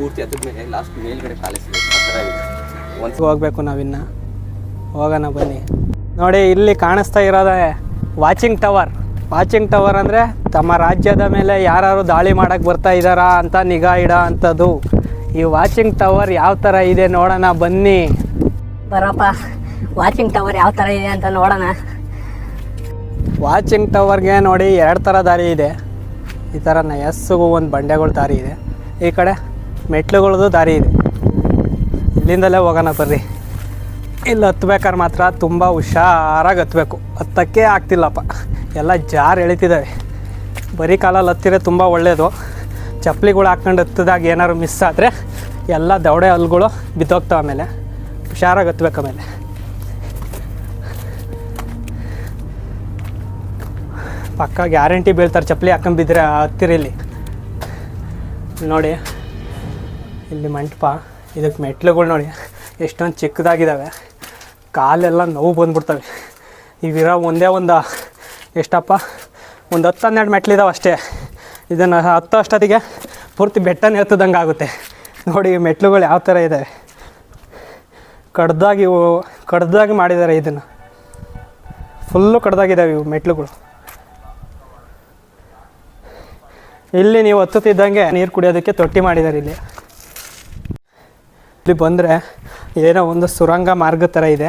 ಪೂರ್ತಿ ಅದ್ರ ಮೇಲೆ ಲಾಸ್ಟ್ ಮೇಲ್ಗಡೆ ಪ್ಯಾಲೇಸ್ ಇದೆ. ಆ ಥರ ಇದೆ. ಒಂದು ಹೋಗ್ಬೇಕು ನಾವಿನ್ನ. ಹೋಗೋಣ ಬನ್ನಿ. ನೋಡಿ ಇಲ್ಲಿ ಕಾಣಿಸ್ತಾ ಇರೋದೇ ವಾಚಿಂಗ್ ಟವರ್. ವಾಚಿಂಗ್ ಟವರ್ ಅಂದರೆ ತಮ್ಮ ರಾಜ್ಯದ ಮೇಲೆ ಯಾರು ದಾಳಿ ಮಾಡೋಕ್ಕೆ ಬರ್ತಾ ಇದ್ದಾರಾ ಅಂತ ನಿಗಾ ಇಡೋ ಅಂಥದ್ದು ಈ ವಾಚಿಂಗ್ ಟವರ್ ಯಾವ ಥರ ಇದೆ ನೋಡೋಣ ಬನ್ನಿ. ಬರಪ್ಪ ವಾಚಿಂಗ್ ಟವರ್ ಯಾವ ಥರ ಇದೆ ಅಂತ ನೋಡೋಣ. ವಾಚಿಂಗ್ ಟವರ್ಗೆ ನೋಡಿ ಎರಡು ಥರ ದಾರಿ ಇದೆ. ಈ ಥರ ಎಸ್ಸಿಗೂ ಒಂದು ಬಂಡೆಗಳ ದಾರಿ ಇದೆ. ಈ ಕಡೆ ಮೆಟ್ಲುಗಳದ್ದು ದಾರಿ ಇದೆ. ಇಲ್ಲಿಂದಲೇ ಹೋಗೋಣ ಬರ್ರಿ. ಇಲ್ಲಿ ಹತ್ಬೇಕಾದ್ರೆ ಮಾತ್ರ ತುಂಬ ಹುಷಾರಾಗಿ ಹತ್ಬೇಕು. ಹತ್ತಕ್ಕೆ ಆಗ್ತಿಲ್ಲಪ್ಪ. ಎಲ್ಲ ಜಾರ್ ಎಳಿತಿದ್ದಾವೆ ಬರೀ ಕಾಲಲ್ಲಿ ಹತ್ತಿರ ತುಂಬ ಒಳ್ಳೆಯದು ಚಪ್ಪಲಿಗಳು ಹಾಕ್ಕೊಂಡು ಹತ್ತದಾಗ ಏನಾದ್ರು ಮಿಸ್ ಆದರೆ ಎಲ್ಲ ದವಡೆ ಹಲ್ಗಳು ಬಿದ್ದೋಗ್ತಾವೆ ಆಮೇಲೆ. ಹುಷಾರಾಗಿ ಹತ್ಬೇಕು ಆಮೇಲೆ. ಪಕ್ಕ ಗ್ಯಾರಂಟಿ ಬೀಳ್ತಾರೆ. ಚಪ್ಪಲಿ ಹಾಕೊಂಡ್ಬಿದ್ರೆ ಹತ್ತಿರ ಇಲ್ಲಿ ನೋಡಿ. ಇಲ್ಲಿ ಮಂಟಪ ಇದಕ್ಕೆ ಮೆಟ್ಲುಗಳು ನೋಡಿ, ಎಷ್ಟೊಂದು ಚಿಕ್ಕದಾಗಿದ್ದಾವೆ ಕಾಲೆಲ್ಲ ನೋವು ಬಂದ್ಬಿಡ್ತವೆ. ಇವಿರೋ ಒಂದೇ ಒಂದು, ಎಷ್ಟಪ್ಪ? ಒಂದು ಹತ್ತು ಹನ್ನೆರಡು ಮೆಟ್ಲಿದಾವೆ ಅಷ್ಟೇ. ಇದನ್ನು ಹತ್ತು ಅಷ್ಟೊತ್ತಿಗೆ ಪೂರ್ತಿ ಬೆಟ್ಟನೇ ಹತ್ತದಂಗೆ ಆಗುತ್ತೆ. ನೋಡಿ ಈ ಮೆಟ್ಲುಗಳು ಯಾವ ಥರ ಇದ್ದಾವೆ ಕಡ್ದಾಗಿ ಕಡ್ದಾಗಿ ಮಾಡಿದ್ದಾರೆ ಇದನ್ನು. ಫುಲ್ಲು ಕಡ್ದಾಗಿದ್ದಾವೆ ಇವು ಮೆಟ್ಲುಗಳು ಇಲ್ಲಿ ನೀವು ಹತ್ತುತ್ತಿದ್ದಂಗೆ ನೀರು ಕುಡಿಯೋದಕ್ಕೆ ತೊಟ್ಟಿ ಮಾಡಿದ್ದಾರೆ ಇಲ್ಲಿ. ಇಲ್ಲಿ ಬಂದರೆ ಏನೋ ಒಂದು ಸುರಂಗ ಮಾರ್ಗ ಥರ ಇದೆ.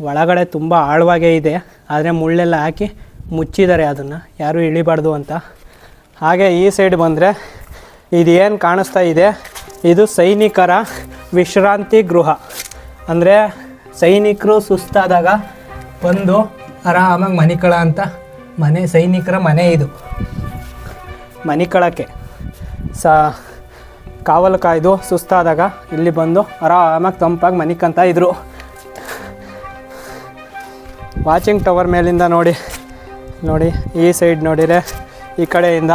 ಒಳಗಡೆ ತುಂಬ ಆಳವಾಗೇ ಇದೆ. ಆದರೆ ಮುಳ್ಳೆಲ್ಲ ಹಾಕಿ ಮುಚ್ಚಿದ್ದಾರೆ ಅದನ್ನು. ಯಾರೂ ಇಳಿಬಾರ್ದು ಅಂತ. ಹಾಗೆ ಈ ಸೈಡ್ ಬಂದರೆ ಇದೇನು ಕಾಣಿಸ್ತಾ ಇದೆ? ಇದು ಸೈನಿಕರ ವಿಶ್ರಾಂತಿ ಗೃಹ. ಅಂದರೆ ಸೈನಿಕರು ಸುಸ್ತಾದಾಗ ಬಂದು ಆರಾಮಾಗಿ ಮನಿಕಳ ಅಂತ. ಮನೆ ಸೈನಿಕರ ಮನೆ ಇದು. ಮನಿಕಳಕ್ಕೆ. ಸ ಕಾವಲು ಕಾಯ್ದು ಸುಸ್ತಾದಾಗ ಇಲ್ಲಿ ಬಂದು ಆರಾಮಾಗಿ ತಂಪಾಗಿ ಮನಿಕಂತ ಇದ್ರು. ವಾಚಿಂಗ್ ಟವರ್ ಮೇಲಿಂದ ನೋಡಿ ನೋಡಿ, ಈ ಸೈಡ್ ನೋಡಿದರೆ ಈ ಕಡೆಯಿಂದ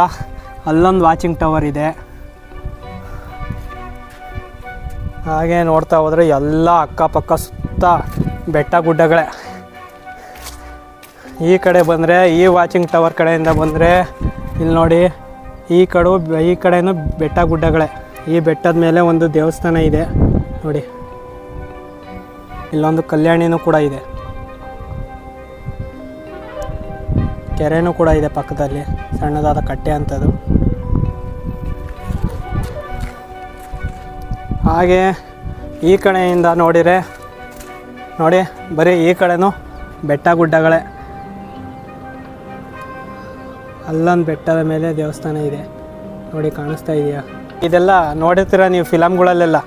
ಅಲ್ಲೊಂದು ವಾಚಿಂಗ್ ಟವರ್ ಇದೆ. ಹಾಗೆ ನೋಡ್ತಾ ಹೋದರೆ ಎಲ್ಲ ಅಕ್ಕಪಕ್ಕ ಸುತ್ತ ಬೆಟ್ಟ ಗುಡ್ಡಗಳೇ. ಈ ಕಡೆ ಬಂದರೆ, ಈ ವಾಚಿಂಗ್ ಟವರ್ ಕಡೆಯಿಂದ ಬಂದರೆ, ಇಲ್ಲಿ ನೋಡಿ, ಈ ಕಡೆ, ಈ ಕಡೆಯೂ ಬೆಟ್ಟ ಗುಡ್ಡಗಳೇ. ಈ ಬೆಟ್ಟದ ಮೇಲೆ ಒಂದು ದೇವಸ್ಥಾನ ಇದೆ. ನೋಡಿ. ಇಲ್ಲೊಂದು ಕಲ್ಯಾಣಿನೂ ಕೂಡ ಇದೆ. ಕೆರೆನೂ ಕೂಡ ಇದೆ ಪಕ್ಕದಲ್ಲಿ. ಸಣ್ಣದಾದ ಕಟ್ಟೆ ಅಂಥದ್ದು ಹಾಗೆ ಈ ಕಡೆಯಿಂದ ನೋಡಿದರೆ, ನೋಡಿ, ಬರೀ ಈ ಕಡೆನೂ ಬೆಟ್ಟ ಗುಡ್ಡಗಳೇ. ಅಲ್ಲೊಂದು ಬೆಟ್ಟದ ಮೇಲೆ ದೇವಸ್ಥಾನ ಇದೆ. ನೋಡಿ, ಕಾಣಿಸ್ತಾ ಇದೆಯಾ? ಇದೆಲ್ಲ ನೋಡಿರ್ತೀರ ನೀವು ಫಿಲಮ್ಗಳಲ್ಲೆಲ್ಲ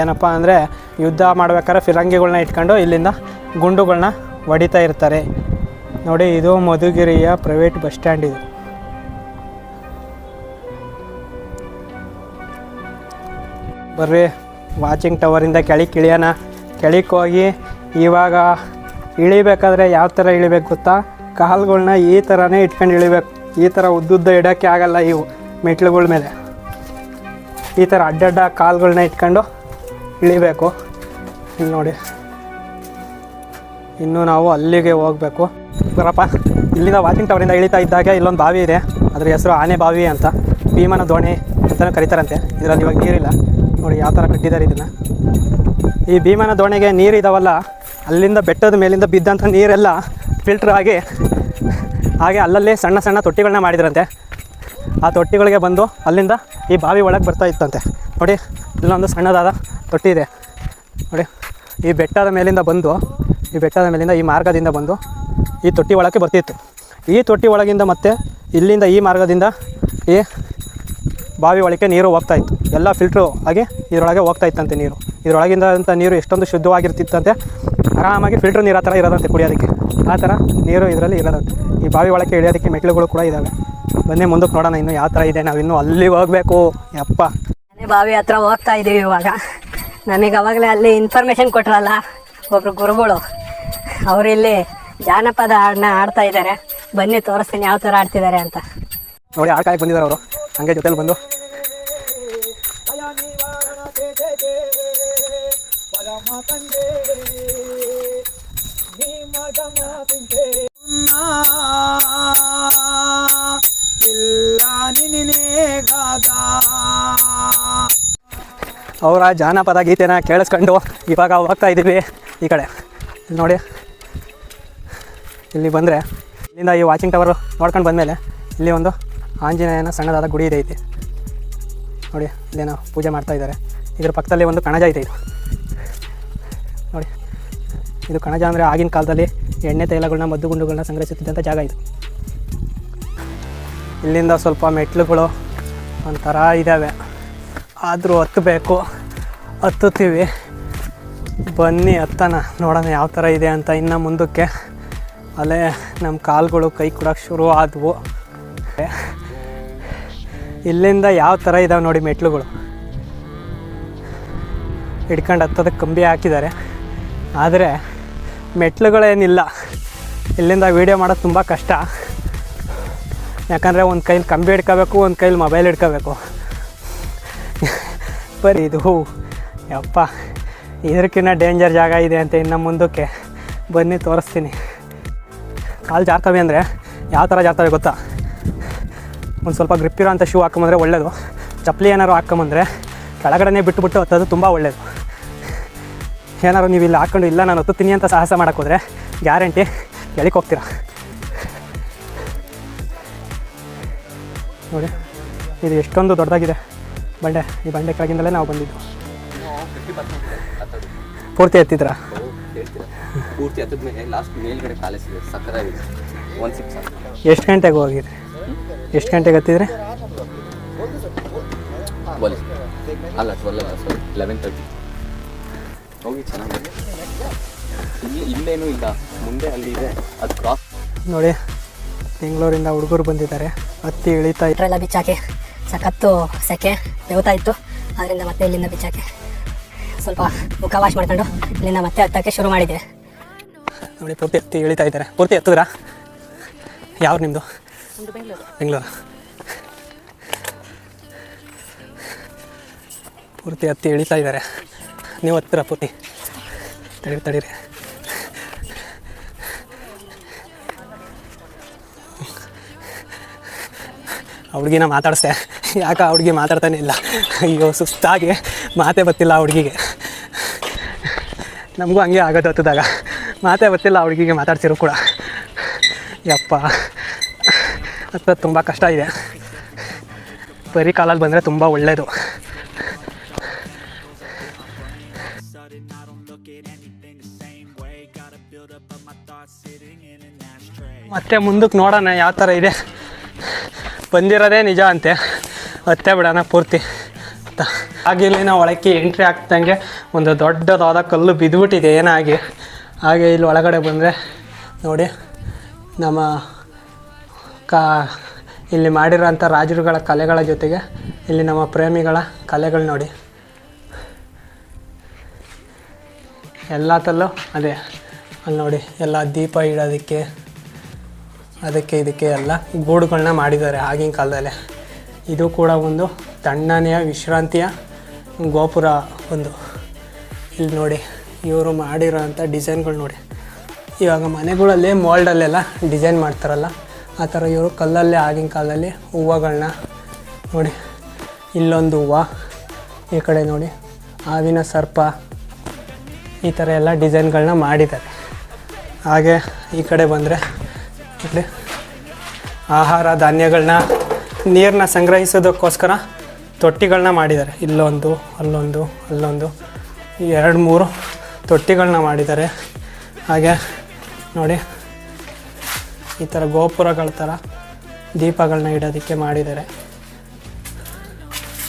ಏನಪ್ಪ ಅಂದರೆ ಯುದ್ಧ ಮಾಡ್ಬೇಕಾದ್ರೆ ಫಿರಂಗಿಗಳನ್ನ ಇಟ್ಕೊಂಡು ಇಲ್ಲಿಂದ ಗುಂಡುಗಳನ್ನ ಹೊಡಿತಾ ಇರ್ತಾರೆ. ನೋಡಿ, ಇದು ಮಧುಗಿರಿಯ ಪ್ರೈವೇಟ್ ಬಸ್ ಸ್ಟ್ಯಾಂಡ್ ಇದು. ಬರ್ರಿ, ವಾಚಿಂಗ್ ಟವರಿಂದ ಕೆಳಗೆ ಇಳಿಯೋಣ ಕೆಳಕ್ಕೆ ಹೋಗಿ ಇವಾಗ ಇಳಿಬೇಕಾದ್ರೆ ಯಾವ ಥರ ಇಳಿಬೇಕು ಗೊತ್ತಾ? ಕಾಲುಗಳ್ನ ಈ ಥರನೇ ಇಟ್ಕೊಂಡು ಇಳಿಬೇಕು. ಈ ಥರ ಉದ್ದುದ್ದ ಇಡೋಕ್ಕೆ ಆಗಲ್ಲ ಇವು ಮೆಟ್ಲುಗಳ ಮೇಲೆ. ಈ ಥರ ಅಡ್ಡಡ್ಡ ಕಾಲುಗಳನ್ನ ಇಟ್ಕೊಂಡು ಇಳಿಬೇಕು. ಇಲ್ಲಿ ನೋಡಿ. ಇನ್ನೂ ನಾವು ಅಲ್ಲಿಗೆ ಹೋಗಬೇಕು. ಬರಪ್ಪ. ಇಲ್ಲಿಂದ ವಾಚಿಂಗ್ ಟವರಿಂದ ಇಳಿತಾ ಇದ್ದಾಗ ಇಲ್ಲೊಂದು ಬಾವಿ ಇದೆ. ಅದರ ಹೆಸರು ಆನೆ ಬಾವಿ ಅಂತ. ಭೀಮನ ದೋಣಿ ಅಂತಲೂ ಕರೀತಾರಂತೆ. ಇದರಲ್ಲಿ ಇವಾಗ ನೀರಿಲ್ಲ. ನೋಡಿ ಯಾವ ಥರ ಕಟ್ಟಿದ್ದಾರೆ ಇದನ್ನು. ಈ ಭೀಮನ ದೋಣಿಗೆ ನೀರು ಇದಾವಲ್ಲ, ಅಲ್ಲಿಂದ ಬೆಟ್ಟದ ಮೇಲಿಂದ ಬಿದ್ದಂಥ ನೀರೆಲ್ಲ ಫಿಲ್ಟ್ರ್ ಆಗಿ, ಹಾಗೆ ಅಲ್ಲಲ್ಲೇ ಸಣ್ಣ ಸಣ್ಣ ತೊಟ್ಟಿಗಳನ್ನ ಮಾಡಿದ್ರಂತೆ. ಆ ತೊಟ್ಟಿಗಳಿಗೆ ಬಂದು ಅಲ್ಲಿಂದ ಈ ಬಾವಿ ಒಳಗೆ ಬರ್ತಾ ಇತ್ತಂತೆ. ನೋಡಿ, ಇಲ್ಲೊಂದು ಸಣ್ಣದಾದ ತೊಟ್ಟಿ ಇದೆ. ನೋಡಿ, ಈ ಬೆಟ್ಟದ ಮೇಲಿಂದ ಬಂದು, ಈ ಬೆಟ್ಟದ ಮೇಲಿಂದ ಈ ಮಾರ್ಗದಿಂದ ಬಂದು ಈ ತೊಟ್ಟಿ ಒಳಕ್ಕೆ ಬರ್ತಿತ್ತು. ಈ ತೊಟ್ಟಿ ಒಳಗಿಂದ ಮತ್ತೆ ಇಲ್ಲಿಂದ ಈ ಮಾರ್ಗದಿಂದ ಈ ಬಾವಿ ಒಳಕ್ಕೆ ನೀರು ಹೋಗ್ತಾ ಇತ್ತು. ಎಲ್ಲ ಫಿಲ್ಟ್ರು ಆಗಿ ಇದರೊಳಗೆ ಹೋಗ್ತಾ ಇತ್ತಂತೆ ನೀರು. ಇದರೊಳಗಿಂದ ಅಂತ ನೀರು ಎಷ್ಟೊಂದು ಶುದ್ಧವಾಗಿರ್ತಿತ್ತಂತೆ. ಆರಾಮಾಗಿ ಫಿಲ್ಟ್ರ್ ನೀರು ಆ ಥರ ಇರೋದಂತೆ ಕುಡಿಯೋದಕ್ಕೆ. ಆ ಥರ ನೀರು ಇದರಲ್ಲಿ ಇರೋದಂತೆ. ಈ ಬಾವಿ ಒಳಕ್ಕೆ ಇಳಿಯೋದಕ್ಕೆ ಮೆಟ್ಲುಗಳು ಕೂಡ ಇದ್ದಾವೆ. ಬನ್ನಿ ಮುಂದಕ್ಕೆ ನೋಡೋಣ ಇನ್ನು ಯಾವ ಥರ ಇದೆ. ನಾವು ಇನ್ನೂ ಅಲ್ಲಿಗೆ ಹೋಗ್ಬೇಕು. ಯಪ್ಪ. ಮನೆ ಬಾವಿ ಹತ್ರ ಹೋಗ್ತಾ ಇದೀವಿ ಇವಾಗ. ನನಗೆ ಅವಾಗಲೇ ಅಲ್ಲಿ ಇನ್ಫಾರ್ಮೇಶನ್ ಕೊಟ್ರಲ್ಲ ಒಬ್ರು ಗುರುಗಳು. ಅವರು ಇಲ್ಲಿ ಜಾನಪದ ಹಾಡನ್ನ ಆಡ್ತಾ ಇದ್ದಾರೆ ಬನ್ನಿ ತೋರಿಸ್ತೀನಿ ಯಾವ ಥರ ಆಡ್ತಿದ್ದಾರೆ ಅಂತ. ನೋಡಿ ಆಡ್ಕಾಯಕ್ಕೆ ಬಂದಿದ್ದಾರೆ ಅವರು. ಹಂಗೆ ಜೊತೆಲಿ ಬಂದು. ಅವರ ಜಾನಪದ ಗೀತೆನ ಕೇಳಿಸ್ಕೊಂಡು ಇವಾಗ ಹೋಗ್ತಾ ಇದ್ದೀವಿ ಈ ಕಡೆ. ಇಲ್ಲಿ ನೋಡಿ. ಇಲ್ಲಿ ಬಂದರೆ ಇಲ್ಲಿಂದ ಈ ವಾಚಿಂಗ್ ಟವರ್ ನೋಡ್ಕೊಂಡು ಬಂದಮೇಲೆ ಇಲ್ಲಿ ಒಂದು ಆಂಜನೇಯನ ಸಣ್ಣದಾದ ಗುಡಿ ಇದೆ ಐತಿ ನೋಡಿ, ಇಲ್ಲೇನೋ ಪೂಜೆ ಮಾಡ್ತಾ ಇದ್ದಾರೆ. ಇದ್ರ ಪಕ್ಕದಲ್ಲಿ ಒಂದು ಕಣಜ ಇದೆ ಇದು ನೋಡಿ, ಇದು ಕಣಜ ಅಂದರೆ ಆಗಿನ ಕಾಲದಲ್ಲಿ ಎಣ್ಣೆ ತೈಲಗಳನ್ನ ಮದ್ದುಗುಂಡುಗಳನ್ನ ಸಂಗ್ರಹಿಸುತ್ತಿದ್ದಂಥ ಜಾಗ ಇದು. ಇಲ್ಲಿಂದ ಸ್ವಲ್ಪ ಮೆಟ್ಲುಗಳು ಒಂಥರ ಇದ್ದಾವೆ ಆದರೂ ಹತ್ತಬೇಕು ಹತ್ತುತ್ತೀವಿ. ಬನ್ನಿ ಹತ್ತೋಣ. ನೋಡೋಣ ಯಾವ ಥರ ಇದೆ ಅಂತ ಇನ್ನು ಮುಂದಕ್ಕೆ. ಅಲ್ಲೇ ನಮ್ಮ ಕಾಲುಗಳು ಕೈ ಕೊಡೋಕೆ ಶುರು ಆದವು. ಇಲ್ಲಿಂದ ಯಾವ ಥರ ಇದಾವೆ ನೋಡಿ ಮೆಟ್ಲುಗಳು. ಹಿಡ್ಕೊಂಡು ಹತ್ತೋದಕ್ಕೆ ಕಂಬಿ ಹಾಕಿದ್ದಾರೆ. ಆದರೆ ಮೆಟ್ಲುಗಳೇನಿಲ್ಲ. ಇಲ್ಲಿಂದ ವೀಡಿಯೋ ಮಾಡೋದು ತುಂಬ ಕಷ್ಟ. ಯಾಕಂದರೆ ಒಂದು ಕೈಲಿ ಕಂಬಿ ಹಿಡ್ಕೋಬೇಕು, ಒಂದು ಕೈಲಿ ಮೊಬೈಲ್ ಹಿಡ್ಕೋಬೇಕು. ಬರೀ ಇದು. ಯಪ್ಪ ಇದಕ್ಕಿಂತ ಡೇಂಜರ್ ಜಾಗ ಇದೆ ಅಂತ ಇನ್ನು ಮುಂದಕ್ಕೆ ಬನ್ನಿ, ತೋರಿಸ್ತೀನಿ. ಕಾಲು ಜಾರ್ತವೆ ಅಂದರೆ ಯಾವ ಥರ ಜಾರ್ತವೆ ಗೊತ್ತಾ? ಒಂದು ಸ್ವಲ್ಪ ಗ್ರಿಪ್ ಇರೋ ಅಂಥ ಶೂ ಹಾಕೊಂಬಂದ್ರೆ ಒಳ್ಳೆಯದು ಚಪ್ಪಲಿ ಏನಾರು ಹಾಕೊಂಬಂದ್ರೆ ಕೆಳಗಡೆನೇ ಬಿಟ್ಟುಬಿಟ್ಟು ಹತ್ತೋದು ತುಂಬ ಒಳ್ಳೆಯದು ಏನಾರು ನೀವು ಇಲ್ಲಿ ಹಾಕ್ಕೊಂಡು ಇಲ್ಲ, ನಾನು ಹತ್ತುತ್ತೀನಿ ಅಂತ ಸಾಹಸ ಮಾಡೋಕ್ಕೋದ್ರೆ ಗ್ಯಾರಂಟಿ ಹೋಗ್ತೀರಾ? ನೋಡಿ ಇದು ಎಷ್ಟೊಂದು ದೊಡ್ಡದಾಗಿದೆ. ಬಂಡೆ ಈ ಬಂಡೆ ಕೆಳಗಿಂದಲೇ ನಾವು ಬಂದಿದ್ದು. ಪೂರ್ತಿ ಎತ್ತಿದ್ರ? ಪೂರ್ತಿ ಹತ್ತದ ಮೇಲೆ ಲಾಸ್ಟ್ ಮೇಲ್ಗಡೆ ಕಾಲೇಜ್ ಇದೆ ಸಕ್ಕದಾಗಿದೆ ಒನ್ ಸಿಕ್ಸ್ ಎಷ್ಟು ಗಂಟೆಗೆ ಹೋಗಿದ್ರಿ ಎಷ್ಟು ಗಂಟೆಗೆ ಹತ್ತಿದ್ರಿ ಅಲ್ಲ ಟ್ವೆಲ್ ಸಾರಿ ಲೆವೆನ್ ತರ್ಟಿ ಹೋಗಿ ಚೆನ್ನಾಗಿದೆ. ಇಲ್ಲಿ ಇಲ್ಲೇನೂ ಇಲ್ಲ. ಮುಂದೆ ಅಲ್ಲಿ ಇದೆ ಅದು ಕ್ರಾಸ್ ನೋಡಿ ಬೆಂಗಳೂರಿಂದ ಹುಡುಗರು ಬಂದಿದ್ದಾರೆ. ಹತ್ತಿ ಇಳಿತಾ ಇದ್ರೆ ಎಲ್ಲ ಬಿಚ್ಚಾಕಿ. ಸಖತ್ತು ಸೆಕೆ ಬೇವ್ತಾ ಇತ್ತು ಅದರಿಂದ ಮತ್ತೆ ಇಲ್ಲಿಂದ ಬಿಚ್ಚಾಕೆ. ಸ್ವಲ್ಪ ಮುಖ ವಾಶ್ ಮಾಡ್ಕೊಂಡು ಇಲ್ಲಿಂದ ಮತ್ತೆ ಹತ್ತಕ್ಕೆ ಶುರು ಮಾಡಿದೆ. ನೋಡಿ ಪೂರ್ತಿ ಹತ್ತಿ ಇಳಿತಾ ಇದ್ದಾರೆ. ಪೂರ್ತಿ ಎತ್ತಿದ್ರಾ? ಯಾವ್ದು ನಿಮ್ಮದು ಬೆಂಗಳೂರು. ಪೂರ್ತಿ ಹತ್ತಿ ಇಳಿತಾ ಇದ್ದಾರೆ. ನೀವು ಹತ್ತಿರ ಪೂರ್ತಿ? ತಡೀರಿ ತಡೀರಿ ಆ ಹುಡುಗಿನ ಮಾತಾಡಿಸ್ದೆ. ಯಾಕೆ ಆ ಹುಡುಗಿ ಮಾತಾಡ್ತಾನೆ ಇಲ್ಲ? ಅಯ್ಯೋ, ಸುಸ್ತಾಗಿ ಮಾತೇ ಬತ್ತಿಲ್ಲ ಆ ಹುಡುಗಿಗೆ. ನಮಗೂ ಹಂಗೆ ಆಗೋದು ಹತ್ತದಾಗ. ಮಾತೇ ಬತ್ತಿಲ್ಲ ಆ ಹುಡುಗಿಗೆ ಮಾತಾಡ್ತಿರು ಕೂಡ. ಯಪ್ಪ ಹತ್ತ ತುಂಬ ಕಷ್ಟ ಇದೆ. ಬರೀ ಕಾಲಲ್ಲಿ ಬಂದರೆ ತುಂಬ ಒಳ್ಳೆಯದು ಮತ್ತೆ ಮುಂದಕ್ಕೆ ನೋಡೋಣ, ಯಾವ ಥರ ಇದೆ? ಬಂದಿರೋದೇ ನಿಜ ಅಂತೆ. ಮತ್ತೆ ಬಿಡೋಣ ಪೂರ್ತಿ. ಅಂತ. ಹಾಗೆ ನಾವು ಒಳಕ್ಕೆ ಎಂಟ್ರಿ ಆಗ್ತಂಗೆ ಒಂದು ದೊಡ್ಡದಾದ ಕಲ್ಲು ಬಿದ್ದುಬಿಟ್ಟಿದೆ ಏನಾಗಿ. ಹಾಗೆ ಇಲ್ಲಿ ಒಳಗಡೆ ಬಂದರೆ ನೋಡಿ ನಮ್ಮ ಕಾ ಇಲ್ಲಿ ಮಾಡಿರೋಂಥ ರಾಜರುಗಳ ಕಲೆಗಳ ಜೊತೆಗೆ ಇಲ್ಲಿ ನಮ್ಮ ಪ್ರೇಮಿಗಳ ಕಲೆಗಳು ನೋಡಿ. ಎಲ್ಲ ತಲ್ಲೂ ಅದೇ. ಅಲ್ಲಿ ನೋಡಿ, ಎಲ್ಲ ದೀಪ ಇಡೋದಕ್ಕೆ. ಅದಕ್ಕೆ ಇದಕ್ಕೆ ಎಲ್ಲ ಗೂಡುಗಳನ್ನ ಮಾಡಿದ್ದಾರೆ ಆಗಿನ ಕಾಲದಲ್ಲಿ. ಇದು ಕೂಡ ಒಂದು ತಣ್ಣನೆಯ ವಿಶ್ರಾಂತಿಯ ಗೋಪುರ ಒಂದು. ಇಲ್ಲಿ ನೋಡಿ, ಇವರು ಮಾಡಿರೋಂಥ ಡಿಸೈನ್ಗಳು ನೋಡಿ. ಇವಾಗ ಮನೆಗಳಲ್ಲಿ ಮೋಲ್ಡಲ್ಲೆಲ್ಲ ಡಿಸೈನ್ ಮಾಡ್ತಾರಲ್ಲ, ಆ ಥರ ಇವರು ಕಲ್ಲಲ್ಲೇ ಆಗಿನ ಕಾಲದಲ್ಲಿ ಹೂವುಗಳನ್ನ ನೋಡಿ. ಇಲ್ಲೊಂದು ಹೂವು, ಈ ಕಡೆ ನೋಡಿ, ಹಾವಿನ ಸರ್ಪ, ಈ ಥರ ಎಲ್ಲ ಡಿಸೈನ್ಗಳನ್ನ ಮಾಡಿದ್ದಾರೆ. ಹಾಗೆ ಈ ಕಡೆ ಬಂದರೆ ಆಹಾರ ಧಾನ್ಯಗಳನ್ನ ನೀರನ್ನ ಸಂಗ್ರಹಿಸೋದಕ್ಕೋಸ್ಕರ ತೊಟ್ಟಿಗಳನ್ನ ಮಾಡಿದ್ದಾರೆ. ಇಲ್ಲೊಂದು, ಅಲ್ಲೊಂದು ಅಲ್ಲೊಂದು ಎರಡು, ಮೂರು ತೊಟ್ಟಿಗಳನ್ನ ಮಾಡಿದ್ದಾರೆ. ಹಾಗೆ ನೋಡಿ, ಈ ಥರ ಗೋಪುರಗಳ ಥರ ದೀಪಗಳನ್ನ ಇಡೋದಕ್ಕೆ ಮಾಡಿದ್ದಾರೆ.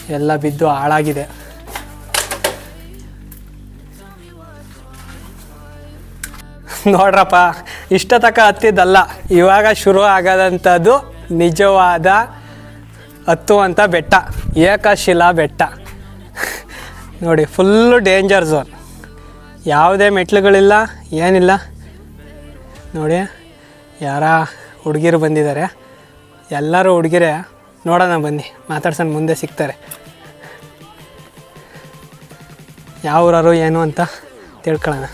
ಎಲ್ಲ ಬಿದ್ದು ಹಾಳಾಗಿದೆ. ನೋಡ್ರಪ್ಪ, ಇಷ್ಟ ತಕ ಹತ್ತಿದ್ದಲ್ಲ, ಇವಾಗ ಶುರು ಆಗದಂಥದ್ದು ನಿಜವಾದ ಹತ್ತುವಂಥ ಬೆಟ್ಟ, ಏಕಶಿಲಾ ಬೆಟ್ಟ. ನೋಡಿ ಫುಲ್ಲು ಡೇಂಜರ್ ಝೋನ್ ಯಾವುದೇ ಮೆಟ್ಲುಗಳಿಲ್ಲ ಏನಿಲ್ಲ. ನೋಡಿ, ಯಾರ ಹುಡುಗಿರು ಬಂದಿದ್ದಾರೆ. ಎಲ್ಲರೂ ಹುಡುಗಿರೆ. ನೋಡೋಣ ಬನ್ನಿ, ಮಾತಾಡ್ಸೋಣ ಮುಂದೆ ಸಿಗ್ತಾರೆ. ಯಾವ ಊರವರು, ಏನು ಅಂತ ತಿಳ್ಕೊಳ್ಳೋಣ.